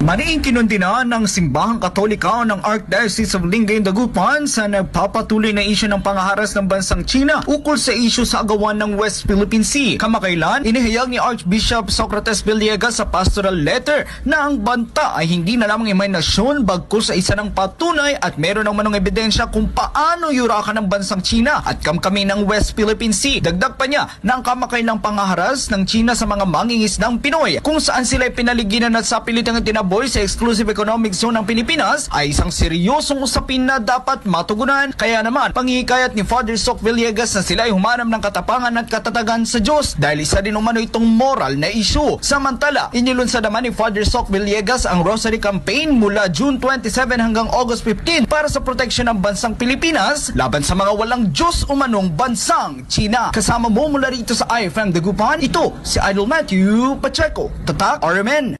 Maniing kinundina ng Simbahang Katolika ng Archdiocese of Lingayen Dagupan sa nagpapatuloy na isyu ng pangaharas ng bansang China ukol sa isyu sa agawan ng West Philippine Sea. Kamakailan, inihayag ni Archbishop Socrates Villegas sa pastoral letter na ang banta ay hindi na lamang imahinasyon bagkus sa isa ng patunay at meron ng manong ebidensya kung paano yurakan ng bansang China at kamkami ng West Philippine Sea. Dagdag pa niya na ang kamakailang pangaharas ng China sa mga mangingisdang Pinoy kung saan sila pinaliginan at sa pilitang tinaboy sa exclusive economic zone ng Pilipinas ay isang seryosong usapin na dapat matugunan. Kaya naman, pangihikayat ni Father Sok Villegas na sila ay humanam ng katapangan at katatagan sa Diyos dahil isa din umano itong moral na issue. Samantala, inilunsad naman ni Father Sok Villegas ang Rosary Campaign mula June 27 hanggang August 15 para sa proteksyon ng bansang Pilipinas laban sa mga walang Diyos umanong bansang China. Kasama mo mula rito sa IFM Dagupan, ito si Idol Matthew Pacheco. Tatak RMN.